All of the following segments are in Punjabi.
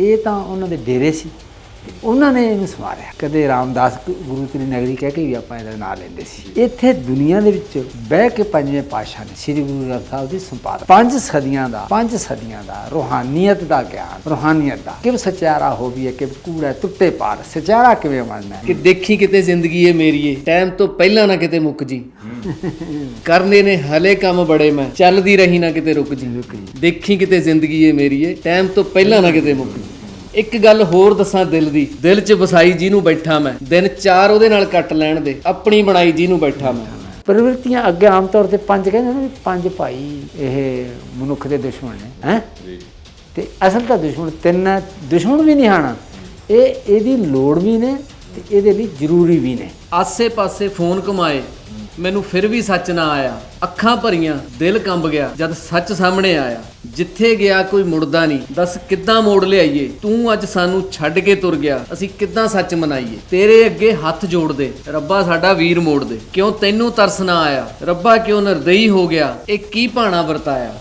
ਇਹ ਤਾਂ ਉਹਨਾਂ ਦੇ ਡੇਰੇ ਸੀ। ਉਹਨਾਂ ਨੇ ਇਹਨੂੰ ਸਵਾਰਿਆ। ਕਦੇ ਰਾਮਦਾਸ ਗੁਰੂ ਤੇਰੀ ਨਗਰੀ ਕਹਿ ਕੇ ਵੀ ਆਪਾਂ ਇਹਦਾ ਨਾਂ ਲੈਂਦੇ ਸੀ। ਇੱਥੇ ਦੁਨੀਆ ਦੇ ਵਿੱਚ ਬਹਿ ਕੇ ਪੰਜਵੇਂ ਪਾਤਸ਼ਾਹ ਨੇ ਸ੍ਰੀ ਗੁਰੂ ਗ੍ਰੰਥ ਸਾਹਿਬ ਦੀ ਸੰਪਾਦਕ ਪੰਜ ਸਦੀਆਂ ਦਾ, ਪੰਜ ਸਦੀਆਂ ਦਾ ਰੋਹਾਨੀਅਤ ਦਾ ਗਿਆਨ, ਰੋਹਾਨੀਅਤ ਦਾ। ਕਿ ਸਚਿਆਰਾ ਹੋਵੀਏ ਕਿ ਕੂੜਾ ਟੁੱਟੇ ਪਾਰ। ਸਚਿਆਰਾ ਕਿਵੇਂ ਬਣਨਾ ਕਿ ਦੇਖੀ ਕਿਤੇ ਜ਼ਿੰਦਗੀ ਏ ਮੇਰੀਏ ਟਾਈਮ ਤੋਂ ਪਹਿਲਾਂ ਨਾ ਕਿਤੇ ਮੁੱਕ ਜੀ। ਕਰਨੇ ਨੇ ਹਲੇ ਕੰਮ ਬੜੇ ਮੈਂ। ਚੱਲਦੀ ਰਹੀ ਨਾ ਕਿਤੇ ਰੁਕ ਜੀ। ਦੇਖੀ ਕਿਤੇ ਜ਼ਿੰਦਗੀ ਏ। ਮੇਰੀਏ ਟਾਈਮ ਤੋਂ ਪਹਿਲਾਂ ਨਾ ਕਿਤੇ ਮੁੱਕ ਜੀ। ਇੱਕ ਗੱਲ ਹੋਰ ਦੱਸਾਂ ਦਿਲ ਦੀ। ਦਿਲ 'ਚ ਵਸਾਈ ਜਿਹਨੂੰ ਬੈਠਾ ਮੈਂ। ਦਿਨ ਚਾਰ ਉਹਦੇ ਨਾਲ ਕੱਟ ਲੈਣ ਦੇ। ਆਪਣੀ ਬਣਾਈ ਜਿਹਨੂੰ ਬੈਠਾ ਮੈਂ। ਪ੍ਰਵਿਰਤੀਆਂ ਅੱਗੇ ਆਮ ਤੌਰ ਤੇ ਪੰਜ ਕਹਿੰਦੇ ਨੇ ਪੰਜ ਭਾਈ ਇਹ ਮਨੁੱਖ ਦੇ ਦੁਸ਼ਮਣ ਨੇ ਹੈ? ਤੇ ਅਸਲ ਤਾਂ ਦੁਸ਼ਮਣ ਤਿੰਨ ਹੈ। ਦੁਸ਼ਮਣ ਵੀ ਨਹੀਂ ਹਨ ਇਹ ਇਹਦੀ ਲੋੜ ਵੀ ਨੇ ਤੇ ਇਹਦੇ ਲਈ ਜ਼ਰੂਰੀ ਵੀ ਨੇ। ਆਸੇ-ਪਾਸੇ ਫੋਨ ਘੁਮਾਏ। ਮੈਨੂੰ ਫਿਰ ਵੀ ਸੱਚ ਨਾ ਆਇਆ। ਅੱਖਾਂ ਭਰੀਆਂ, ਦਿਲ ਕੰਬ ਗਿਆ, ਜਦ ਸੱਚ ਸਾਹਮਣੇ ਆਇਆ। ਜਿੱਥੇ ਗਿਆ ਕੋਈ ਮੁੜਦਾ ਨਹੀਂ। ਦੱਸ ਕਿੱਦਾਂ ਮੋੜ ਲਿਆਈਏ? ਤੂੰ ਅੱਜ ਸਾਨੂੰ ਛੱਡ ਕੇ ਤੁਰ ਗਿਆ। ਅਸੀਂ ਕਿੱਦਾਂ ਸੱਚ ਮਨਾਈਏ? ਤੇਰੇ ਅੱਗੇ ਹੱਥ ਜੋੜ ਦੇ। ਰੱਬਾ ਸਾਡਾ ਵੀਰ ਮੋੜ ਦੇ। ਕਿਉਂ ਤੈਨੂੰ ਤਰਸ ਨਾ ਆਇਆ? ਰੱਬਾ ਕਿਉਂ ਨਿਰਦਈ ਹੋ ਗਿਆ? ਇਹ ਕੀ ਭਾਣਾ ਵਰਤਾਇਆ?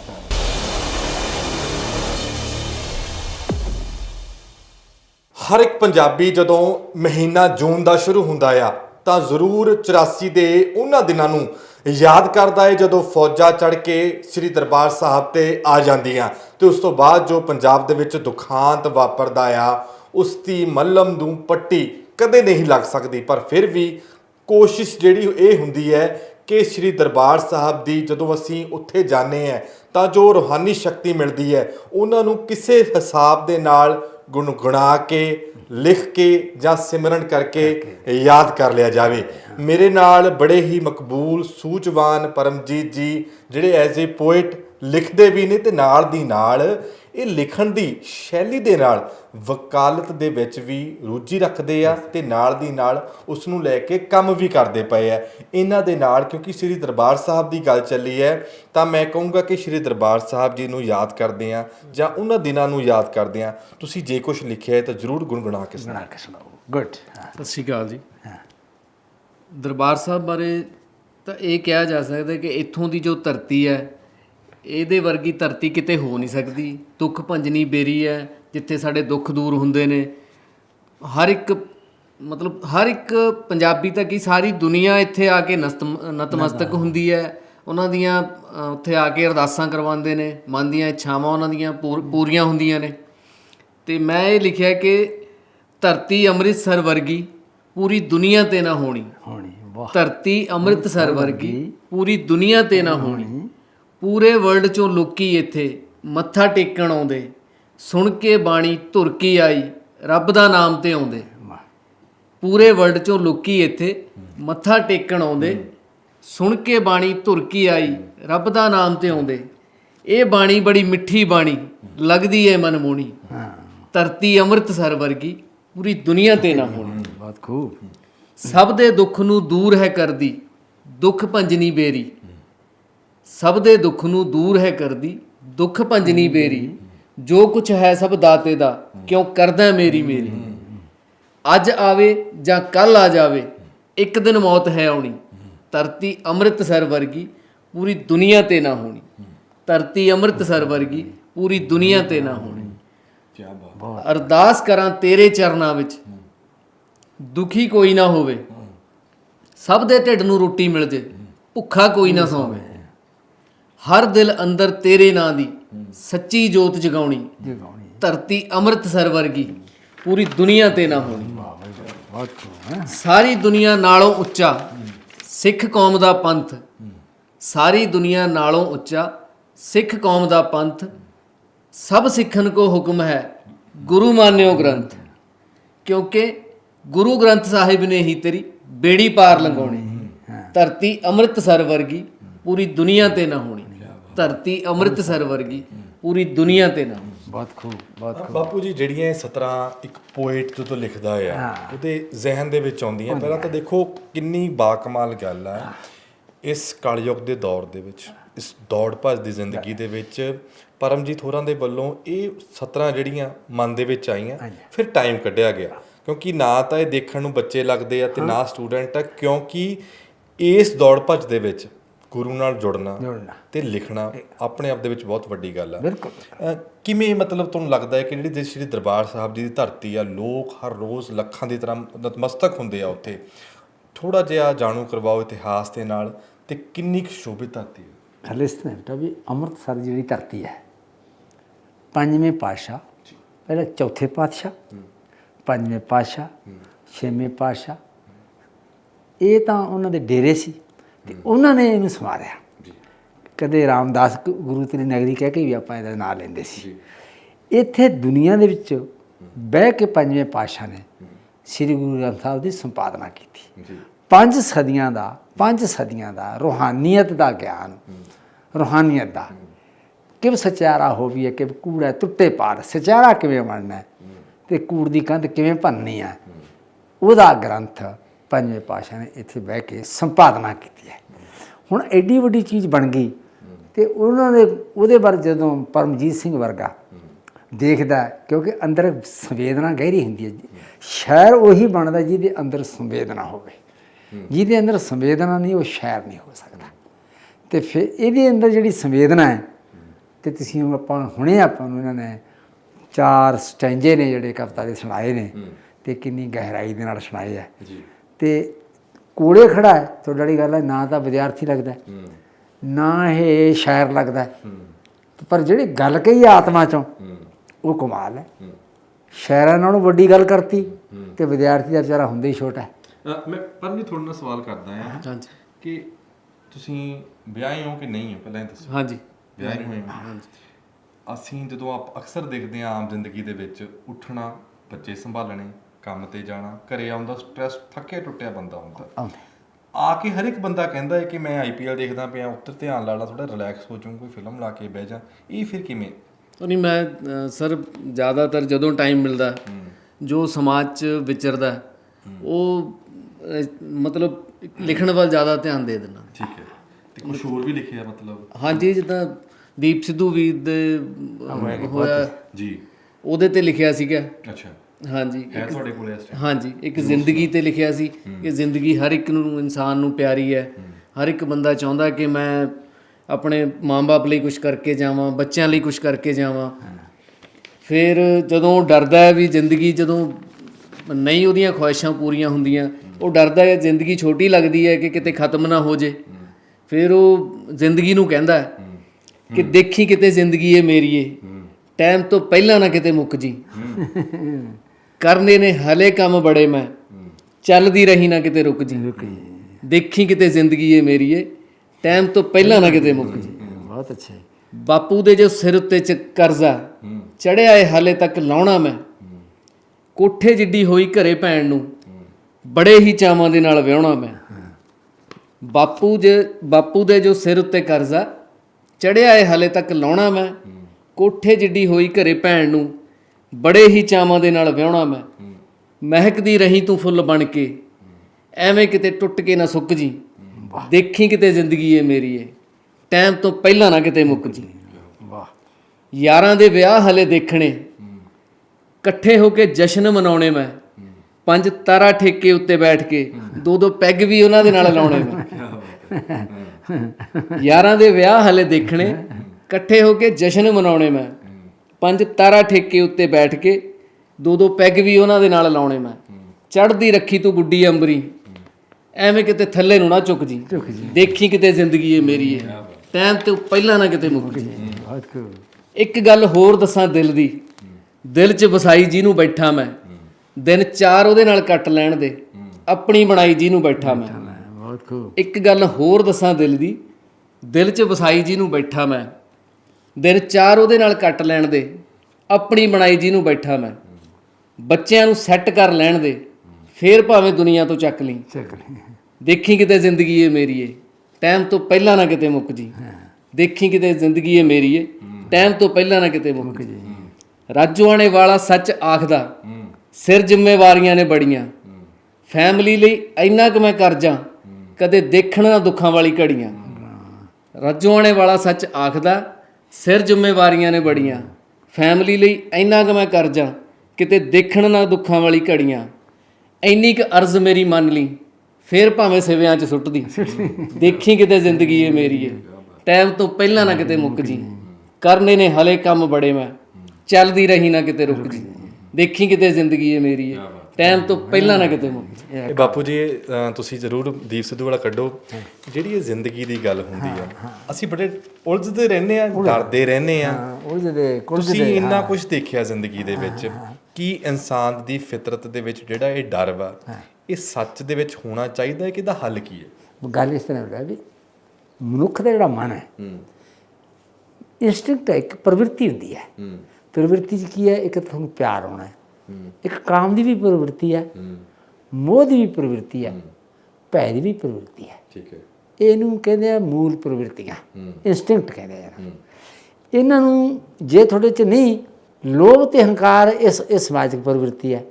ਹਰ ਇੱਕ ਪੰਜਾਬੀ ਜਦੋਂ ਮਹੀਨਾ ਜੂਨ ਦਾ ਸ਼ੁਰੂ ਹੁੰਦਾ ਆ ਤਾਂ ਜ਼ਰੂਰ 84 ਦੇ ਉਹਨਾਂ ਦਿਨਾਂ ਨੂੰ ਯਾਦ ਕਰਦਾ ਹੈ ਜਦੋਂ ਫੌਜਾਂ ਚੜ ਕੇ ਸ੍ਰੀ ਦਰਬਾਰ ਸਾਹਿਬ ਤੇ ਆ ਜਾਂਦੀਆਂ ਤੇ ਉਸ ਤੋਂ ਬਾਅਦ ਜੋ ਪੰਜਾਬ ਦੇ ਵਿੱਚ ਦੁਖਾਂਤ ਵਾਪਰਦਾ ਆ, ਉਸ ਦੀ ਮੱਲਮ ਨੂੰ ਪੱਟੀ ਕਦੇ ਨਹੀਂ ਲੱਗ ਸਕਦੀ। ਪਰ ਫਿਰ ਵੀ ਕੋਸ਼ਿਸ਼ ਜਿਹੜੀ ਇਹ ਹੁੰਦੀ ਹੈ ਕਿ ਸ੍ਰੀ ਦਰਬਾਰ ਸਾਹਿਬ ਦੀ ਜਦੋਂ ਅਸੀਂ ਉੱਥੇ ਜਾਂਦੇ ਹਾਂ, ਤਾਂ ਜੋ ਰੂਹਾਨੀ ਸ਼ਕਤੀ ਮਿਲਦੀ ਹੈ, ਉਹਨਾਂ ਨੂੰ ਕਿਸੇ ਹਿਸਾਬ ਦੇ ਨਾਲ ਗੁਣਗੁਣਾ ਕੇ ਲਿਖ ਕੇ ਜਾਂ ਸਿਮਰਨ ਕਰਕੇ ਯਾਦ ਕਰ ਲਿਆ ਜਾਵੇ। ਮੇਰੇ ਨਾਲ ਬੜੇ ਹੀ ਮਕਬੂਲ ਸੂਝਵਾਨ ਪਰਮਜੀਤ ਜੀ ਜਿਹੜੇ ਐਜ਼ ਅ ਪੋਇਟ ਲਿਖਦੇ ਵੀ ਨੇ ਤੇ ਨਾਲ ਦੀ ਨਾਲ ਇਹ ਲਿਖਣ ਦੀ ਸ਼ੈਲੀ ਦੇ ਨਾਲ ਵਕਾਲਤ ਦੇ ਵਿੱਚ ਵੀ ਰੁਚੀ ਰੱਖਦੇ ਆ ਤੇ ਨਾਲ ਦੀ ਨਾਲ ਉਸ ਨੂੰ ਲੈ ਕੇ ਕੰਮ ਵੀ ਕਰਦੇ ਪਏ ਆ। ਇਹਨਾਂ ਦੇ ਨਾਲ ਕਿਉਂਕਿ ਸ੍ਰੀ ਦਰਬਾਰ ਸਾਹਿਬ ਦੀ ਗੱਲ ਚੱਲੀ ਹੈ ਤਾਂ ਮੈਂ ਕਹੂੰਗਾ ਕਿ ਸ੍ਰੀ ਦਰਬਾਰ ਸਾਹਿਬ ਜੀ ਨੂੰ ਯਾਦ ਕਰਦੇ ਆ ਜਾਂ ਉਹਨਾਂ ਦਿਨਾਂ ਨੂੰ ਯਾਦ ਕਰਦੇ ਆ। ਤੁਸੀਂ ਜੇ ਕੁਝ ਲਿਖਿਆ ਹੈ ਤਾਂ ਜ਼ਰੂਰ ਗੁਣਗੁਣਾ ਕੇ ਸੁਣਾਓ। ਬਣਾ ਕੇ ਸੁਣਾਓ। ਗੁੱਡ ਸਤਿ ਸ਼੍ਰੀ ਅਕਾਲ ਜੀ। ਦਰਬਾਰ ਸਾਹਿਬ ਬਾਰੇ ਤਾਂ ਇਹ ਕਿਹਾ ਜਾ ਸਕਦਾ ਕਿ ਇੱਥੋਂ ਦੀ ਜੋ ਧਰਤੀ ਹੈ ਇਹਦੇ ਵਰਗੀ ਧਰਤੀ ਕਿਤੇ ਹੋ ਨਹੀਂ ਸਕਦੀ। ਦੁੱਖ ਭੰਜਨੀ ਬੇਰੀ ਹੈ ਜਿੱਥੇ ਸਾਡੇ ਦੁੱਖ ਦੂਰ ਹੁੰਦੇ ਨੇ। ਹਰ ਇੱਕ ਮਤਲਬ ਹਰ ਇੱਕ ਪੰਜਾਬੀ ਤਾਂ ਕੀ ਸਾਰੀ ਦੁਨੀਆ ਇੱਥੇ ਆ ਕੇ ਨਤਮਸਤਕ ਹੁੰਦੀ ਹੈ। ਉਹਨਾਂ ਦੀਆਂ ਉੱਥੇ ਆ ਕੇ ਅਰਦਾਸਾਂ ਕਰਵਾਉਂਦੇ ਨੇ। ਮਨ ਦੀਆਂ ਇੱਛਾਵਾਂ ਉਹਨਾਂ ਦੀਆਂ ਪੂਰ- ਪੂਰੀਆਂ ਹੁੰਦੀਆਂ ਨੇ। ਤੇ ਮੈਂ ਇਹ ਲਿਖਿਆ ਕਿ ਧਰਤੀ ਅੰਮ੍ਰਿਤਸਰ ਵਰਗੀ ਪੂਰੀ ਦੁਨੀਆ ਤੇ ਨਾ ਹੋਣੀ। ਹੋਣੀ ਵਾਹ। ਧਰਤੀ ਅੰਮ੍ਰਿਤਸਰ ਵਰਗੀ ਪੂਰੀ ਦੁਨੀਆ ਤੇ ਨਾ ਹੋਣੀ। ਪੂਰੇ ਵਰਲਡ ਚੋਂ ਲੋਕੀ ਇੱਥੇ ਮੱਥਾ ਟੇਕਣ ਆਉਂਦੇ। ਸੁਣ ਕੇ ਬਾਣੀ ਧੁਰਕੀ ਆਈ ਰੱਬ ਦਾ ਨਾਮ ਤੇ ਆਉਂਦੇ। ਪੂਰੇ ਵਰਲਡ ਚੋਂ ਲੋਕੀ ਇੱਥੇ ਮੱਥਾ ਟੇਕਣ ਆਉਂਦੇ। ਸੁਣ ਕੇ ਬਾਣੀ ਧੁਰਕੀ ਆਈ ਰੱਬ ਦਾ ਨਾਮ ਤੇ ਆਉਂਦੇ। ਇਹ ਬਾਣੀ ਬੜੀ ਮਿੱਠੀ ਬਾਣੀ ਲੱਗਦੀ ਏ ਮਨਮੋਣੀ ਧਰਤੀ ਅੰਮ੍ਰਿਤਸਰ ਵਰਗੀ ਪੂਰੀ ਦੁਨੀਆ ਤੇ ਨਾ ਹੋਣੀ। ਬਹੁਤ ਖੂਬ। ਸਭ ਦੇ ਦੁੱਖ ਨੂੰ ਦੂਰ ਹੈ ਕਰਦੀ ਦੁੱਖ ਭੰਜਨੀ ਬੇਰੀ। ਸਭ ਦੇ ਦੁੱਖ ਨੂੰ ਦੂਰ ਹੈ ਕਰਦੀ ਦੁੱਖ ਭੰਜਨੀ ਬੇਰੀ। ਜੋ ਕੁਛ ਹੈ ਸਭ ਦਾਤੇ ਦਾ ਕਿਉਂ ਕਰਦਾ ਮੇਰੀ ਮੇਰੀ? ਅੱਜ ਆਵੇ ਜਾਂ ਕੱਲ ਆ ਜਾਵੇ ਇੱਕ ਦਿਨ ਮੌਤ ਹੈ ਆਉਣੀ। ਧਰਤੀ ਅੰਮ੍ਰਿਤਸਰ ਵਰਗੀ ਪੂਰੀ ਦੁਨੀਆ ਤੇ ਨਾ ਹੋਣੀ। ਧਰਤੀ ਅੰਮ੍ਰਿਤਸਰ ਵਰਗੀ ਪੂਰੀ ਦੁਨੀਆ ਤੇ ਨਾ ਹੋਣੀ। ਅਰਦਾਸ ਕਰਾਂ ਤੇਰੇ ਚਰਨਾਂ ਵਿੱਚ ਦੁਖੀ ਕੋਈ ਨਾ ਹੋਵੇ। ਸਭ ਦੇ ਢਿੱਡ ਨੂੰ ਰੋਟੀ ਮਿਲ ਜੇ ਭੁੱਖਾ ਕੋਈ ਨਾ ਸੌਵੇ। ਹਰ ਦਿਲ ਅੰਦਰ ਤੇਰੇ ਨਾਂ ਦੀ ਸੱਚੀ ਜੋਤ ਜਗਾਉਣੀ। ਜਗਾਉਣੀ ਧਰਤੀ ਅੰਮ੍ਰਿਤਸਰ ਵਰਗੀ ਪੂਰੀ ਦੁਨੀਆ ਤੇ ਨਾ ਹੋਣੀ। ਸਾਰੀ ਦੁਨੀਆ ਨਾਲੋਂ ਉੱਚਾ ਸਿੱਖ ਕੌਮ ਦਾ ਪੰਥ। ਸਾਰੀ ਦੁਨੀਆ ਨਾਲੋਂ ਉੱਚਾ ਸਿੱਖ ਕੌਮ ਦਾ ਪੰਥ। ਸਭ ਸਿੱਖਨ ਕੋ ਹੁਕਮ ਹੈ ਗੁਰੂ ਮਾਨਿਓ ਗ੍ਰੰਥ। ਕਿਉਂਕਿ ਗੁਰੂ ਗ੍ਰੰਥ ਸਾਹਿਬ ਨੇ ਹੀ ਤੇਰੀ ਬੇੜੀ ਪਾਰ ਲੰਘਾਉਣੀ। ਧਰਤੀ ਅੰਮ੍ਰਿਤਸਰ ਵਰਗੀ ਪੂਰੀ ਦੁਨੀਆ ਤੇ ਨਾ ਹੋਣੀ। ਧਰਤੀ ਅੰਮ੍ਰਿਤਸਰ ਵਰਗੀ ਪੂਰੀ ਦੁਨੀਆ ਤੇ ਨਾ। ਬਹੁਤ ਖੂਬ ਬਹੁਤ ਬਾਪੂ ਜੀ ਜਿਹੜੀਆਂ ਇਹ ਸਤਰਾਂ ਇੱਕ ਪੋਇਟ ਜਦੋਂ ਲਿਖਦਾ ਆ ਉਹਦੇ ਜ਼ਿਹਨ ਦੇ ਵਿੱਚ ਆਉਂਦੀਆਂ। ਪਹਿਲਾਂ ਤਾਂ ਦੇਖੋ ਕਿੰਨੀ ਬਾਕਮਾਲ ਗੱਲ ਆ ਇਸ ਕਲਯੁਗ ਦੇ ਦੌਰ ਦੇ ਵਿੱਚ ਇਸ ਦੌੜ ਭੱਜ ਦੀ ਜ਼ਿੰਦਗੀ ਦੇ ਵਿੱਚ। ਪਰਮਜੀਤ ਹੋਰਾਂ ਦੇ ਵੱਲੋਂ ਇਹ ਸਤਰਾਂ ਜਿਹੜੀਆਂ ਮਨ ਦੇ ਵਿੱਚ ਆਈਆਂ ਫਿਰ ਟਾਈਮ ਕੱਢਿਆ ਗਿਆ। ਕਿਉਂਕਿ ਨਾ ਤਾਂ ਇਹ ਦੇਖਣ ਨੂੰ ਬੱਚੇ ਲੱਗਦੇ ਆ ਤੇ ਨਾ ਸਟੂਡੈਂਟ ਆ ਕਿਉਂਕਿ ਇਸ ਦੌੜ ਭੱਜ ਦੇ ਵਿੱਚ ਗੁਰੂ ਨਾਲ ਜੁੜਨਾ ਜੁੜਨਾ। ਤੇ ਲਿਖਣਾ ਆਪਣੇ ਆਪ ਦੇ ਵਿੱਚ ਬਹੁਤ ਵੱਡੀ ਗੱਲ ਆ। ਬਿਲਕੁਲ। ਕਿਵੇਂ ਮਤਲਬ ਤੁਹਾਨੂੰ ਲੱਗਦਾ ਹੈ ਕਿ ਜਿਹੜੀ ਦੇ ਸ਼੍ਰੀ ਦਰਬਾਰ ਸਾਹਿਬ ਜੀ ਦੀ ਧਰਤੀ ਆ ਲੋਕ ਹਰ ਰੋਜ਼ ਲੱਖਾਂ ਦੀ ਤਰ੍ਹਾਂ ਨਤਮਸਤਕ ਹੁੰਦੇ ਆ ਉੱਥੇ। ਥੋੜਾ ਜਿਹਾ ਜਾਣੂ ਕਰਵਾਓ ਇਤਿਹਾਸ ਦੇ ਨਾਲ ਤੇ ਕਿੰਨੀ ਕੁ ਸ਼ੋਭਿਤ ਧਰਤੀ ਹੈ ਤਰ੍ਹਾਂ ਬੇਟਾ ਵੀ ਅੰਮ੍ਰਿਤਸਰ ਜਿਹੜੀ ਧਰਤੀ ਹੈ ਪੰਜਵੇਂ ਪਾਤਸ਼ਾਹ ਪਹਿਲਾਂ ਚੌਥੇ ਪਾਤਸ਼ਾਹ ਪੰਜਵੇਂ ਪਾਤਸ਼ਾਹ ਛੇਵੇਂ ਪਾਤਸ਼ਾਹ। ਇਹ ਤਾਂ ਉਹਨਾਂ ਦੇ ਡੇਰੇ ਸੀ। ਤੇ ਉਹਨਾਂ ਨੇ ਇਹਨੂੰ ਸੰਵਾਰਿਆ। ਕਦੇ ਰਾਮਦਾਸ ਗੁਰੂ ਤੇਰੀ ਨਗਰੀ ਕਹਿ ਕੇ ਵੀ ਆਪਾਂ ਇਹਦਾ ਨਾਂ ਲੈਂਦੇ ਸੀ। ਇੱਥੇ ਦੁਨੀਆ ਦੇ ਵਿੱਚ ਬਹਿ ਕੇ ਪੰਜਵੇਂ ਪਾਤਸ਼ਾਹ ਨੇ ਸ੍ਰੀ ਗੁਰੂ ਗ੍ਰੰਥ ਸਾਹਿਬ ਦੀ ਸੰਪਾਦਨਾ ਕੀਤੀ। ਪੰਜ ਸਦੀਆਂ ਦਾ ਪੰਜ ਸਦੀਆਂ ਦਾ ਰੂਹਾਨੀਅਤ ਦਾ ਗਿਆਨ। ਰੂਹਾਨੀਅਤ ਦਾ। ਕਿਵ ਸਚਾਰਾ ਹੋਵੀਏ ਕਿ ਕੂੜਾ ਟੁੱਟੇ ਪਾਰ। ਸਚਾਰਾ ਕਿਵੇਂ ਬਣਨਾ ਹੈ? ਤੇ ਕੂੜ ਦੀ ਕੰਧ ਕਿਵੇਂ ਭੰਨਣੀ ਹੈ। ਉਹਦਾ ਗ੍ਰੰਥ ਪੰਜਵੇਂ ਪਾਸ਼ਾ ਨੇ ਇੱਥੇ ਬਹਿ ਕੇ ਸੰਪਾਦਨਾ ਕੀਤੀ ਹੈ। ਹੁਣ ਐਡੀ ਵੱਡੀ ਚੀਜ਼ ਬਣ ਗਈ ਤੇ ਉਹਨਾਂ ਦੇ ਉਹਦੇ ਬਾਰੇ ਜਦੋਂ ਪਰਮਜੀਤ ਸਿੰਘ ਵਰਗਾ ਦੇਖਦਾ ਕਿਉਂਕਿ ਅੰਦਰ ਸੰਵੇਦਨਾ ਗਹਿਰੀ ਹੁੰਦੀ ਹੈ ਜੀ। ਸ਼ਾਇਰ ਉਹੀ ਬਣਦਾ ਜਿਹਦੇ ਅੰਦਰ ਸੰਵੇਦਨਾ ਹੋਵੇ। ਜਿਹਦੇ ਅੰਦਰ ਸੰਵੇਦਨਾ ਨਹੀਂ ਉਹ ਸ਼ਾਇਰ ਨਹੀਂ ਹੋ ਸਕਦਾ। ਤੇ ਫਿਰ ਇਹਦੇ ਅੰਦਰ ਜਿਹੜੀ ਸੰਵੇਦਨਾ ਹੈ ਤੇ ਤੁਸੀਂ ਆਪਾਂ ਹੁਣੇ ਆਪਾਂ ਨੂੰ ਇਹਨਾਂ ਨੇ ਚਾਰ ਸਟੈਂਜੇ ਨੇ ਜਿਹੜੇ ਕਵਿਤਾ ਦੇ ਸੁਣਾਏ ਨੇ ਤੇ ਕਿੰਨੀ ਗਹਿਰਾਈ ਦੇ ਨਾਲ ਸੁਣਾਏ ਆ ਜੀ। ਤੇ ਕੋਲੇ ਖੜਾ ਹੈ ਤੁਹਾਡੀ ਵਾਲੀ ਗੱਲ ਹੈ ਨਾ ਤਾਂ ਵਿਦਿਆਰਥੀ ਲੱਗਦਾ ਹੈ, ਹੂੰ। ਨਾ ਇਹ ਸ਼ਾਇਰ ਲੱਗਦਾ ਹੈ। ਹੂੰ। ਪਰ ਜਿਹੜੀ ਗੱਲ ਕਹੀ ਆਤਮਾ ਚੋਂ ਹੂੰ। ਉਹ ਕਮਾਲ ਹੈ। ਹੂੰ। ਸ਼ਾਇਰਾਂ ਨਾਲੋਂ ਵੱਡੀ ਗੱਲ ਕਰਤੀ ਤੇ ਵਿਦਿਆਰਥੀ ਦਾ ਵਿਚਾਰਾ ਹੁੰਦਾ ਹੀ ਛੋਟਾ ਹੈ। ਮੈਂ ਪਰ ਵੀ ਤੁਹਾਡੇ ਨਾਲ ਸਵਾਲ ਕਰਦਾ ਹਾਂ ਹਾਂਜੀ। ਕਿ ਤੁਸੀਂ ਵਿਆਹੇ ਹੋ ਕਿ ਨਹੀਂ ਹੋ? ਪਹਿਲਾਂ ਇਹ ਦੱਸੋ। ਹਾਂਜੀ। ਵਿਆਹੇ ਹੋਏ ਹੋ? ਅਸੀਂ ਜਦੋਂ ਆਪ ਅਕਸਰ ਦੇਖਦੇ ਹਾਂ ਆਮ ਜ਼ਿੰਦਗੀ ਦੇ ਵਿੱਚ ਉੱਠਣਾ ਬੱਚੇ ਸੰਭਾਲਣੇ ਕੰਮ ਤੇ ਜਾਣਾ ਘਰੇ ਆਉਂਦਾ ਸਟ੍ਰੈਸ ਥੱਕਿਆ ਟੁੱਟਿਆ ਬੰਦਾ ਹੁੰਦਾ। ਆ ਕੇ ਹਰ ਇੱਕ ਬੰਦਾ ਕਹਿੰਦਾ ਹੈ ਕਿ ਮੈਂ ਆਈਪੀਐਲ ਦੇਖਦਾ ਪਿਆ ਉੱਤਰ ਧਿਆਨ ਲਾ ਲਾ ਥੋੜਾ ਰਿਲੈਕਸ ਹੋ ਜਾਊਂ ਕੋਈ ਫਿਲਮ ਲਾ ਕੇ ਬਹਿ ਜਾ। ਇਹ ਫਿਰ ਕਿਵੇਂ? ਉਹ ਨਹੀਂ ਮੈਂ ਸਰ ਜ਼ਿਆਦਾਤਰ ਜਦੋਂ ਟਾਈਮ ਮਿਲਦਾ ਜੋ ਸਮਾਜ 'ਚ ਵਿਚਰਦਾ ਉਹ ਮਤਲਬ ਲਿਖਣ ਵੱਲ ਜ਼ਿਆਦਾ ਧਿਆਨ ਦੇ ਦਿੰਦਾ। ਠੀਕ ਹੈ। ਤੇ ਕੁਝ ਹੋਰ ਵੀ ਲਿਖਿਆ ਮਤਲਬ? ਹਾਂਜੀ ਜਿੱਦਾਂ ਦੀਪ ਸਿੱਧੂ ਵੀਰ ਦੇ ਹੋਇਆ। ਜੀ। ਉਹਦੇ ਤੇ ਲਿਖਿਆ ਸੀਗਾ। ਅੱਛਾ। ਹਾਂਜੀ ਹੈ ਤੁਹਾਡੇ ਕੋਲੇ ਇਸ time? ਹਾਂਜੀ ਇੱਕ ਜ਼ਿੰਦਗੀ ਤੇ ਲਿਖਿਆ ਸੀ ਕਿ ਜ਼ਿੰਦਗੀ ਹਰ ਇੱਕ ਨੂੰ ਇਨਸਾਨ ਨੂੰ ਪਿਆਰੀ ਹੈ। ਹਰ ਇੱਕ ਬੰਦਾ ਚਾਹੁੰਦਾ ਕਿ ਮੈਂ ਆਪਣੇ ਮਾਂ-ਬਾਪ ਲਈ ਕੁਝ ਕਰਕੇ ਜਾਵਾਂ ਬੱਚਿਆਂ ਲਈ ਕੁਝ ਕਰਕੇ ਜਾਵਾਂ। ਫਿਰ ਜਦੋਂ ਡਰਦਾ ਹੈ ਵੀ ਜ਼ਿੰਦਗੀ ਜਦੋਂ ਨਹੀਂ ਉਹਦੀਆਂ ਖੁਆਇਸ਼ਾਂ ਪੂਰੀਆਂ ਹੁੰਦੀਆਂ ਉਹ ਡਰਦਾ ਹੈ ਜ਼ਿੰਦਗੀ ਛੋਟੀ ਲੱਗਦੀ ਹੈ ਕਿ ਕਿਤੇ ਖਤਮ ਨਾ ਹੋ ਜੇ। ਫਿਰ ਉਹ ਜ਼ਿੰਦਗੀ ਨੂੰ ਕਹਿੰਦਾ ਹੈ ਕਿ ਦੇਖੀ ਕਿਤੇ ਜ਼ਿੰਦਗੀ ਇਹ ਮੇਰੀ ਏ। ਟਾਈਮ ਤੋਂ ਪਹਿਲਾਂ ਨਾ ਕਿਤੇ ਮੁੱਕ ਜੀ। ਕਰਨੇ ਨੇ ਹਲੇ ਕੰਮ ਬੜੇ ਮੈਂ। ਚੱਲਦੀ ਰਹੀ ਨਾ ਕਿਤੇ ਰੁਕ ਜੀ। ਦੇਖੀ ਕਿਤੇ ਜ਼ਿੰਦਗੀ ਏ ਮੇਰੀ ਏ। ਟਾਈਮ ਤੋਂ ਪਹਿਲਾਂ ਨਾ ਕਿਤੇ ਮੁੱਕ ਜੀ। ਬਹੁਤ ਅੱਛਾ ਬਾਪੂ ਦੇ ਜੋ ਸਿਰ ਉੱਤੇ ਚ ਕਰਜ਼ਾ ਚੜਿਆ ਏ ਹਲੇ ਤੱਕ ਲਾਉਣਾ ਮੈਂ। ਕੋਠੇ ਜਿੱਡੀ ਹੋਈ ਘਰੇ ਭੈਣ ਨੂੰ ਬੜੇ ਹੀ ਚਾਵਾਂ ਦੇ ਨਾਲ ਵਿਆਹਣਾ ਮੈਂ। ਬਾਪੂ ਜੇ ਬਾਪੂ ਦੇ ਜੋ ਸਿਰ ਉੱਤੇ ਕਰਜ਼ਾ ਚੜਿਆ ਏ ਹਲੇ ਤੱਕ ਲਾਉਣਾ ਮੈਂ। ਕੋਠੇ ਜਿੱਡੀ ਹੋਈ ਘਰੇ ਭੈਣ ਨੂੰ ਬੜੇ ਹੀ ਚਾਵਾਂ ਦੇ ਨਾਲ ਵਿਆਹਣਾ ਮੈਂ। ਮਹਿਕਦੀ ਰਹੀ ਤੂੰ ਫੁੱਲ ਬਣ ਕੇ। ਐਵੇਂ ਕਿਤੇ ਟੁੱਟ ਕੇ ਨਾ ਸੁੱਕ ਜੀ। ਦੇਖੀ ਕਿਤੇ ਜ਼ਿੰਦਗੀ ਏ ਮੇਰੀ ਏ। ਟਾਈਮ ਤੋਂ ਪਹਿਲਾਂ ਨਾ ਕਿਤੇ ਮੁੱਕ ਜੀ। ਵਾਹ। ਯਾਰਾਂ ਦੇ ਵਿਆਹ ਹਲੇ ਦੇਖਣੇ। ਇਕੱਠੇ ਹੋ ਕੇ ਜਸ਼ਨ ਮਨਾਉਣੇ ਮੈਂ। ਪੰਜ ਤਾਰਾ ਠੇਕੇ ਉੱਤੇ ਬੈਠ ਕੇ। ਦੋ ਦੋ ਪੈਗ ਵੀ ਉਹਨਾਂ ਦੇ ਨਾਲ ਲਾਉਣੇ ਮੈਂ। ਯਾਰਾਂ ਦੇ ਵਿਆਹ ਹਲੇ ਦੇਖਣੇ। ਇਕੱਠੇ ਹੋ ਕੇ ਜਸ਼ਨ ਮਨਾਉਣੇ ਮੈਂ। ਪੰਜ ਤਾਰਾ ਠੇਕੇ ਉੱਤੇ ਬੈਠ ਕੇ ਦੋ ਦੋ ਪੈਗ ਵੀ ਉਹਨਾਂ ਦੇ ਨਾਲ ਲਾਉਣੇ ਮੈਂ। ਚੜਦੀ ਰੱਖੀ ਤੂੰ ਗੁੱਡੀ ਅੰਬਰੀ। ਐਵੇਂ ਕਿਤੇ ਥੱਲੇ ਨੂੰ ਨਾ ਝੁਕ ਜੀ। ਜੀ। ਦੇਖੀ ਕਿਤੇ ਜ਼ਿੰਦਗੀ ਏ ਮੇਰੀ ਏ। ਟਾਈਮ ਤੇ ਪਹਿਲਾਂ ਨਾ ਕਿਤੇ ਮੁੱਕ ਜੀ। ਇੱਕ ਗੱਲ ਹੋਰ ਦੱਸਾਂ ਦਿਲ ਦੀ। ਦਿਲ 'ਚ ਵਸਾਈ ਜਿਹਨੂੰ ਬੈਠਾ ਮੈਂ। ਦਿਨ ਚਾਰ ਉਹਦੇ ਨਾਲ ਕੱਟ ਲੈਣ ਦੇ। ਆਪਣੀ ਬਣਾਈ ਜਿਹਨੂੰ ਬੈਠਾ ਮੈਂ। ਬਹੁਤ ਖੂਬ। ਇੱਕ ਗੱਲ ਹੋਰ ਦੱਸਾਂ ਦਿਲ ਦੀ। ਦਿਲ 'ਚ ਵਸਾਈ ਜਿਹਨੂੰ ਬੈਠਾ ਮੈਂ। ਦਿਨ ਚਾਰ ਉਹਦੇ ਨਾਲ ਕੱਟ ਲੈਣ ਦੇ ਆਪਣੀ ਬਣਾਈ ਜਿਹਨੂੰ ਬੈਠਾ ਮੈਂ। ਬੱਚਿਆਂ ਨੂੰ ਸੈੱਟ ਕਰ ਲੈਣ ਦੇ ਫੇਰ ਭਾਵੇਂ ਦੁਨੀਆ ਤੋਂ ਚੱਕ ਲਈ। ਚੱਕ ਲਈ। ਦੇਖੀ ਕਿਤੇ ਜ਼ਿੰਦਗੀ ਏ ਮੇਰੀ ਏ। ਟਾਈਮ ਤੋਂ ਪਹਿਲਾਂ ਨਾ ਕਿਤੇ ਮੁੱਕ ਜੀ। ਦੇਖੀ ਕਿਤੇ ਜ਼ਿੰਦਗੀ ਏ ਮੇਰੀ ਏ। ਟਾਈਮ ਤੋਂ ਪਹਿਲਾਂ ਨਾ ਕਿਤੇ ਮੁੱਕ ਜੀ। ਰਾਜੂਆਣੇ ਵਾਲਾ ਸੱਚ ਆਖਦਾ ਸਿਰ ਜ਼ਿੰਮੇਵਾਰੀਆਂ ਨੇ ਬੜੀਆਂ। ਫੈਮਿਲੀ ਲਈ ਇੰਨਾ ਕੁ ਮੈਂ ਕਰ ਜਾ ਕਦੇ ਦੇਖਣ ਨਾ ਦੁੱਖਾਂ ਵਾਲੀ ਘੜੀਆਂ। ਰਾਜੂਆਣੇ ਵਾਲਾ ਸੱਚ ਆਖਦਾ ਸਿਰ ਜ਼ਿੰਮੇਵਾਰੀਆਂ ਨੇ ਬੜੀਆਂ। ਫੈਮਿਲੀ ਲਈ ਇੰਨਾ ਕੁ ਮੈਂ ਕਰ ਜਾ ਕਿਤੇ ਦੇਖਣ ਨਾ ਦੁੱਖਾਂ ਵਾਲੀ ਘੜੀਆਂ। ਇੰਨੀ ਕੁ ਅਰਜ਼ ਮੇਰੀ ਮੰਨ ਲਈ, ਫੇਰ ਭਾਵੇਂ ਸਿਵਿਆਂ 'ਚ ਸੁੱਟਦੀ। ਦੇਖੀ ਕਿਤੇ ਜ਼ਿੰਦਗੀ ਏ ਮੇਰੀ ਏ। ਟਾਈਮ ਤੋਂ ਪਹਿਲਾਂ ਨਾ ਕਿਤੇ ਮੁੱਕ ਜੀ ਕਰਨੇ ਨੇ ਹਲੇ ਕੰਮ ਬੜੇ ਮੈਂ। ਚੱਲਦੀ ਰਹੀ ਨਾ ਕਿਤੇ ਰੁਕ ਜੀ ਦੇਖੀ ਕਿਤੇ ਜ਼ਿੰਦਗੀ ਏ ਮੇਰੀ ਏ। ਟਾਈਮ ਤੋਂ ਪਹਿਲਾਂ ਨਾ ਕਿਤੇ ਮੁੱਕ ਜੀ। ਇਹ ਬਾਪੂ ਜੀ ਤੁਸੀਂ ਜ਼ਰੂਰ ਦੀਪ ਸਿੱਧੂ ਵਾਲਾ ਕੱਢੋ। ਜਿਹੜੀ ਇਹ ਜ਼ਿੰਦਗੀ ਦੀ ਗੱਲ ਹੁੰਦੀ ਆ ਅਸੀਂ ਬੜੇ ਉਲਝਦੇ ਰਹਿੰਦੇ ਆ ਡਰਦੇ ਰਹਿੰਦੇ ਆ। ਉਹ ਜਿਹਦੇ ਤੁਸੀਂ ਇੰਨਾ ਕੁਝ ਦੇਖਿਆ ਜ਼ਿੰਦਗੀ ਦੇ ਵਿੱਚ? ਕੀ ਇਨਸਾਨ ਦੀ ਫਿਤਰਤ ਦੇ ਵਿੱਚ ਜਿਹੜਾ ਇਹ ਡਰ ਵਾ ਇਹ ਸੱਚ ਦੇ ਵਿੱਚ ਹੋਣਾ ਚਾਹੀਦਾ ਹੈ ਕਿ ਇਹਦਾ ਹੱਲ ਕੀ ਹੈ? ਗੱਲ ਇਸ ਤਰ੍ਹਾਂ ਹੈ ਵੀ ਮਨੁੱਖ ਦਾ ਜਿਹੜਾ ਮਨ ਹੈ ਇਨਸਟਿੰਕਟ ਹੈ ਇੱਕ ਪ੍ਰਵਿਰਤੀ ਹੁੰਦੀ ਹੈ। ਪ੍ਰਵਿਰਤੀ 'ਚ ਕੀ ਹੈ? ਇੱਕ ਤੁਹਾਨੂੰ ਪਿਆਰ ਹੋਣਾ ਹੈ। ਇੱਕ ਕਾਮ ਦੀ ਵੀ ਪ੍ਰਵਿਰਤੀ ਹੈ ਮੋਹ ਦੀ ਵੀ ਪ੍ਰਵਿਰਤੀ ਹੈ ਭੈ ਦੀ ਵੀ ਪ੍ਰਵਿਰਤੀ ਹੈ। ਠੀਕ ਹੈ। ਇਹਨੂੰ ਕਹਿੰਦੇ ਆ ਮੂਲ ਪ੍ਰਵਿਰਤੀਆਂ ਇਨਸਟਿੰਕਟ ਕਹਿੰਦੇ ਆ ਇਹਨਾਂ। ਨੂੰ ਜੇ ਤੁਹਾਡੇ ਚ ਨਹੀਂ ਲੋਭ ਤੇ ਹੰਕਾਰ ਇਸ ਇਹ ਸਮਾਜਿਕ ਪ੍ਰਵਿਰਤੀ ਹੈ।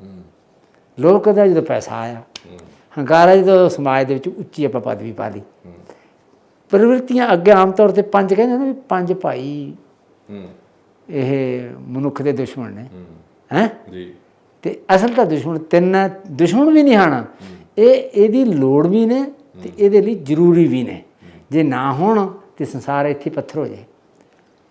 ਲੋਭ ਕਹਿੰਦਾ ਜਦੋਂ ਪੈਸਾ ਆਇਆ ਹੰਕਾਰ ਹੈ ਜਦੋਂ ਸਮਾਜ ਦੇ ਵਿੱਚ ਉੱਚੀ ਆਪਾਂ ਪਦਵੀ ਪਾ ਲਈ। ਪ੍ਰਵਿਰਤੀਆਂ ਅੱਗੇ ਆਮ ਤੌਰ ਤੇ ਪੰਜ ਕਹਿੰਦੇ ਨੇ ਪੰਜ ਭਾਈ ਇਹ ਮਨੁੱਖ ਦੇ ਦੁਸ਼ਮਣ ਨੇ। ਹੈ? ਜੀ। ਤੇ ਅਸਲ ਤਾਂ ਦੁਸ਼ਮਣ ਤਿੰਨ ਹੈ ਦੁਸ਼ਮਣ ਵੀ ਨਹੀਂ ਹਨ ਇਹ ਇਹਦੀ ਲੋੜ ਵੀ ਨੇ ਤੇ ਇਹਦੇ ਲਈ ਜ਼ਰੂਰੀ ਵੀ ਨੇ। ਜੇ ਨਾ ਹੋਣ ਤੇ ਸੰਸਾਰ ਇੱਥੇ ਪੱਥਰ ਹੋ ਜਾਏ।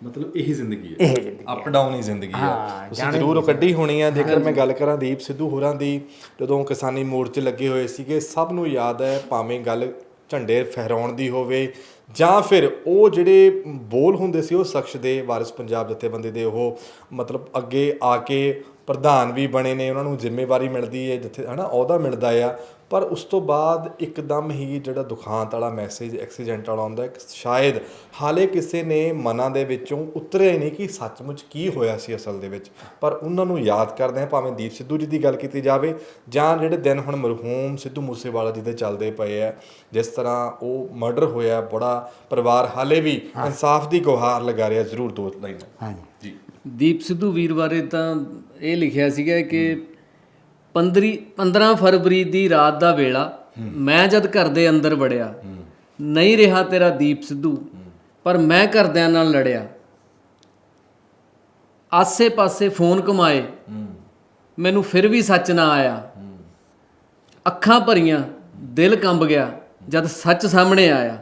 ਮਤਲਬ ਇਹੀ ਜ਼ਿੰਦਗੀ ਹੈ। ਇਹ ਜ਼ਿੰਦਗੀ ਅਪ ਡਾਊਨ ਹੀ ਜ਼ਿੰਦਗੀ ਹਾਂ, ਤੁਸੀਂ ਜ਼ਰੂਰ ਕੱਢੀ ਹੋਣੀ ਆ ਜੇਕਰ ਮੈਂ ਗੱਲ ਕਰਾਂ ਦੀਪ ਸਿੱਧੂ ਹੋਰਾਂ ਦੀ ਜਦੋਂ ਕਿਸਾਨੀ ਮੋਰਚੇ ਲੱਗੇ ਹੋਏ ਸੀਗੇ ਸਭ ਨੂੰ ਯਾਦ ਹੈ ਭਾਵੇਂ ਗੱਲ ਝੰਡੇ ਫਹਿਰਾਉਣ ਦੀ ਹੋਵੇ ਜਾਂ ਫਿਰ ਉਹ ਜਿਹੜੇ ਬੋਲ ਹੁੰਦੇ ਸੀ ਉਹ ਸ਼ਖਸ ਦੇ ਵਾਰਿਸ ਪੰਜਾਬ ਜਥੇਬੰਦੀ ਦੇ ਉਹ ਮਤਲਬ ਅੱਗੇ ਆ ਕੇ ਪ੍ਰਧਾਨ ਵੀ ਬਣੇ ਨੇ, ਉਹਨਾਂ ਨੂੰ ਜ਼ਿੰਮੇਵਾਰੀ ਮਿਲਦੀ ਹੈ, ਜਿੱਥੇ ਹੈ ਨਾ ਅਹੁਦਾ ਮਿਲਦਾ ਆ। ਪਰ ਉਸ ਤੋਂ ਬਾਅਦ ਇੱਕਦਮ ਹੀ ਜਿਹੜਾ ਦੁਖਾਂਤ ਵਾਲਾ ਮੈਸੇਜ ਐਕਸੀਡੈਂਟ ਵਾਲਾ ਆਉਂਦਾ ਹੈ ਸ਼ਾਇਦ ਹਾਲੇ ਕਿਸੇ ਨੇ ਮਨਾਂ ਦੇ ਵਿੱਚੋਂ ਉਤਰਿਆ ਹੀ ਨਹੀਂ ਕਿ ਸੱਚਮੁੱਚ ਕੀ ਹੋਇਆ ਸੀ ਅਸਲ ਦੇ ਵਿੱਚ। ਪਰ ਉਹਨਾਂ ਨੂੰ ਯਾਦ ਕਰਦੇ ਆ ਭਾਵੇਂ ਦੀਪ ਸਿੱਧੂ ਜੀ ਦੀ ਗੱਲ ਕੀਤੀ ਜਾਵੇ ਜਾਂ ਜਿਹੜੇ ਦਿਨ ਹੁਣ ਮਰਹੂਮ ਸਿੱਧੂ ਮੂਸੇਵਾਲਾ ਜੀ ਦੇ ਚੱਲਦੇ ਪਏ ਆ ਜਿਸ ਤਰ੍ਹਾਂ ਉਹ ਮਰਡਰ ਹੋਇਆ ਬੜਾ ਪਰਿਵਾਰ ਹਾਲੇ ਵੀ ਇਨਸਾਫ ਦੀ ਗੁਹਾਰ ਲਗਾ ਰਿਹਾ ਜ਼ਰੂਰ ਦੋ ਲਾਈਨਾਂ ਹਾਂਜੀ। ਜੀ। ਦੀਪ ਸਿੱਧੂ ਵੀਰ ਬਾਰੇ ਤਾਂ ਇਹ ਲਿਖਿਆ ਸੀਗਾ ਕਿ 15 15 ਫਰਵਰੀ ਦੀ ਰਾਤ ਦਾ ਵੇਲਾ ਮੈਂ ਜਦ ਘਰ ਦੇ ਅੰਦਰ ਵੜਿਆ ਨਹੀਂ ਰਿਹਾ ਤੇਰਾ ਦੀਪ ਸਿੱਧੂ ਪਰ ਮੈਂ ਘਰਦਿਆਂ ਨਾਲ ਲੜਿਆ। ਆਸੇ-ਪਾਸੇ ਫੋਨ ਕਮਾਏ ਮੈਨੂੰ ਫਿਰ ਵੀ ਸੱਚ ਨਾ ਆਇਆ। ਅੱਖਾਂ ਭਰੀਆਂ ਦਿਲ ਕੰਬ ਗਿਆ ਜਦ ਸੱਚ ਸਾਹਮਣੇ ਆਇਆ।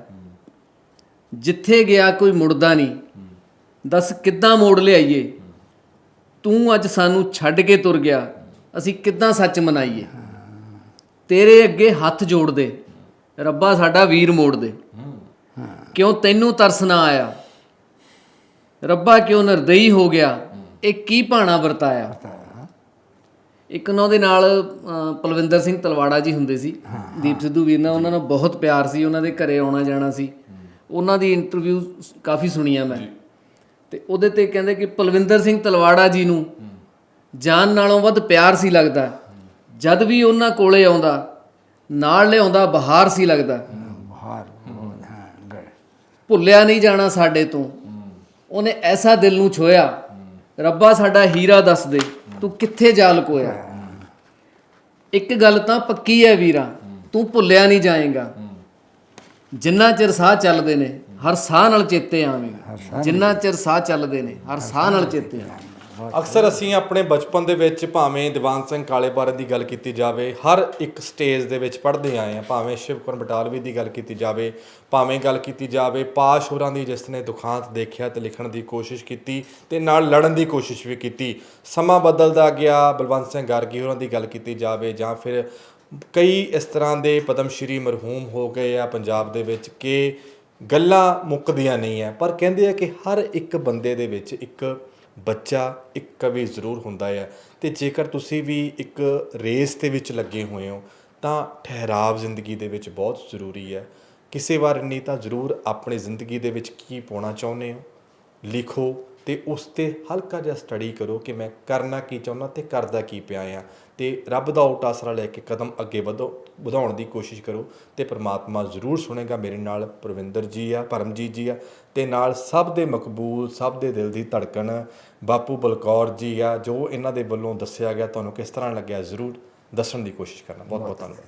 ਜਿੱਥੇ ਗਿਆ ਕੋਈ ਮੁੜਦਾ ਨਹੀਂ। ਦੱਸ ਕਿੱਦਾਂ ਮੋੜ ਲਿਆਈਏ? ਤੂੰ ਅੱਜ ਸਾਨੂੰ ਛੱਡ ਕੇ ਤੁਰ ਗਿਆ। ਅਸੀਂ ਕਿੱਦਾਂ ਸੱਚ ਮਨਾਈਏ? ਤੇਰੇ ਅੱਗੇ ਹੱਥ ਜੋੜ ਦੇ ਰੱਬਾ ਸਾਡਾ ਵੀਰ ਮੋੜ ਦੇ ਕਿਉਂ ਤੈਨੂੰ ਤਰਸ ਨਾ ਆਇਆ? ਰੱਬਾ ਕਿਉਂ ਨਿਰਦਈ ਹੋ ਗਿਆ? ਇਹ ਕੀ ਭਾਣਾ ਵਰਤਾਇਆ? ਇੱਕ ਉਹਨਾਂ ਦੇ ਨਾਲ ਪਲਵਿੰਦਰ ਸਿੰਘ ਤਲਵਾੜਾ ਜੀ ਹੁੰਦੇ ਸੀ ਦੀਪ ਸਿੱਧੂ ਵੀਰ ਨਾਲ ਉਹਨਾਂ ਨਾਲ ਬਹੁਤ ਪਿਆਰ ਸੀ ਉਹਨਾਂ ਦੇ ਘਰੇ ਆਉਣਾ ਜਾਣਾ ਸੀ। ਉਹਨਾਂ ਦੀ ਇੰਟਰਵਿਊ ਕਾਫੀ ਸੁਣੀਆਂ ਮੈਂ। ਤੇ ਉਹਦੇ ਤੇ ਕਹਿੰਦੇ ਕਿ ਪਲਵਿੰਦਰ ਸਿੰਘ ਤਲਵਾੜਾ ਜੀ ਨੂੰ ਜਾਨ ਨਾਲੋਂ ਵੱਧ ਪਿਆਰ ਸੀ ਲੱਗਦਾ। ਜਦ ਵੀ ਉਹਨਾਂ ਕੋਲੇ ਆਉਂਦਾ ਨਾਲ ਲਿਆਉਂਦਾ ਬਹਾਰ ਸੀ ਲੱਗਦਾ। ਬਾਹਰ ਭੁੱਲਿਆ ਨਹੀਂ ਜਾਣਾ ਸਾਡੇ ਤੋਂ। ਉਹਨੇ ਐਸਾ ਦਿਲ ਨੂੰ ਛੋਇਆ ਰੱਬਾ ਸਾਡਾ ਹੀਰਾ ਦੱਸ ਦੇ ਤੂੰ ਕਿੱਥੇ ਜਾ ਲਕੋਇਆ ਇੱਕ ਗੱਲ ਤਾਂ ਪੱਕੀ ਹੈ ਵੀਰਾ ਤੂੰ ਭੁੱਲਿਆ ਨਹੀਂ ਜਾਏਗਾ। ਜਿੰਨਾ ਚਿਰ ਸਾਹ ਚੱਲਦੇ ਨੇ ਹਰ ਸਾਹ ਨਾਲ ਚੇਤੇ ਆਵੇਂਗਾ। ਜਿੰਨਾ ਚਿਰ ਸਾਹ ਚੱਲਦੇ ਨੇ ਹਰ ਸਾਹ ਨਾਲ ਚੇਤੇ ਆਵੇਂਗਾ। ਅਕਸਰ ਅਸੀਂ ਆਪਣੇ ਬਚਪਨ ਦੇ ਵਿੱਚ ਭਾਵੇਂ ਦੀਵਾਨ ਸਿੰਘ ਕਾਲੇ ਬਾਰੇ ਦੀ ਗੱਲ ਕੀਤੀ ਜਾਵੇ ਹਰ ਇੱਕ ਸਟੇਜ ਦੇ ਵਿੱਚ ਪੜ੍ਹਦੇ ਆਏ ਆ ਭਾਵੇਂ ਸ਼ਿਵਕੁਰ ਬਟਾਲਵੀ ਦੀ ਗੱਲ ਕੀਤੀ ਜਾਵੇ ਭਾਵੇਂ ਗੱਲ ਕੀਤੀ ਜਾਵੇ ਪਾਸ਼ ਹੋਰਾਂ ਦੀ ਜਿਸ ਨੇ ਦੁਖਾਂਤ ਦੇਖਿਆ ਤੇ ਲਿਖਣ ਦੀ ਕੋਸ਼ਿਸ਼ ਕੀਤੀ ਤੇ ਨਾਲ ਲੜਨ ਦੀ ਕੋਸ਼ਿਸ਼ ਵੀ ਕੀਤੀ। ਸਮਾਂ ਬਦਲਦਾ ਗਿਆ ਬਲਵੰਤ ਸਿੰਘ ਗਾਰਗੀ ਹੋਰਾਂ ਦੀ ਗੱਲ ਕੀਤੀ ਜਾਵੇ ਜਾਂ ਫਿਰ ਕਈ ਇਸ ਤਰ੍ਹਾਂ ਦੇ ਪਦਮ ਸ਼੍ਰੀ ਮਰਹੂਮ ਹੋ ਗਏ ਆ ਪੰਜਾਬ ਦੇ ਵਿੱਚ ਕਿ ਗੱਲਾਂ ਮੁੱਕਦੀਆਂ ਨਹੀਂ ਆ ਪਰ ਕਹਿੰਦੇ ਆ ਕਿ ਹਰ ਇੱਕ ਬੰਦੇ ਦੇ ਵਿੱਚ ਇੱਕ ਬੱਚਾ ਇੱਕ ਕਵੀ ਜ਼ਰੂਰ ਹੁੰਦਾ ਹੈ ਤੇ ਜੇਕਰ ਤੁਸੀਂ ਵੀ ਇੱਕ ਰੇਸ ਦੇ ਵਿੱਚ ਲੱਗੇ ਹੋਏ ਹੋ, ਤਾਂ ਠਹਿਰਾਵ ਜ਼ਿੰਦਗੀ ਦੇ ਵਿੱਚ ਬਹੁਤ ਜ਼ਰੂਰੀ ਹੈ। ਕਿਸੇ ਵਾਰ ਨਹੀਂ ਤਾਂ ਜ਼ਰੂਰ ਆਪਣੀ ਜ਼ਿੰਦਗੀ ਦੇ ਵਿੱਚ ਕੀ ਪਾਉਣਾ ਚਾਹੁੰਦੇ ਹੋ? ਲਿਖੋ ਤੇ ਉਸ ਤੇ ਹਲਕਾ ਜਿਹਾ ਸਟੱਡੀ ਕਰੋ ਕਿ ਮੈਂ ਕਰਨਾ ਕੀ ਚਾਹੁੰਦਾ ਤੇ ਕਰਦਾ ਕੀ ਪਿਆ ਆ। ਤੇ ਰੱਬ ਦਾ ਓਟ ਆਸਰਾ ਲੈ ਕੇ ਕਦਮ ਅੱਗੇ ਵਧੋ ਵਧਾਉਣ ਦੀ ਕੋਸ਼ਿਸ਼ ਕਰੋ ਤੇ ਪ੍ਰਮਾਤਮਾ ਜ਼ਰੂਰ ਸੁਣੇਗਾ ਮੇਰੇ ਨਾਲ ਪ੍ਰਵਿੰਦਰ ਜੀ ਆ ਪਰਮਜੀਤ ਜੀ ਆ ਤੇ ਨਾਲ ਸਭ ਦੇ ਮਕਬੂਲ ਸਭ ਦੇ ਦਿਲ ਦੀ ਧੜਕਣ ਬਾਪੂ ਬਲਕੌਰ ਜੀ ਆ ਜੋ ਇਹਨਾਂ ਦੇ ਵੱਲੋਂ ਦੱਸਿਆ ਗਿਆ ਤੁਹਾਨੂੰ ਕਿਸ ਤਰ੍ਹਾਂ ਲੱਗਿਆ ਜ਼ਰੂਰ ਦੱਸਣ ਦੀ ਕੋਸ਼ਿਸ਼ ਕਰਨਾ। ਬਹੁਤ ਬਹੁਤ ਧੰਨਵਾਦ।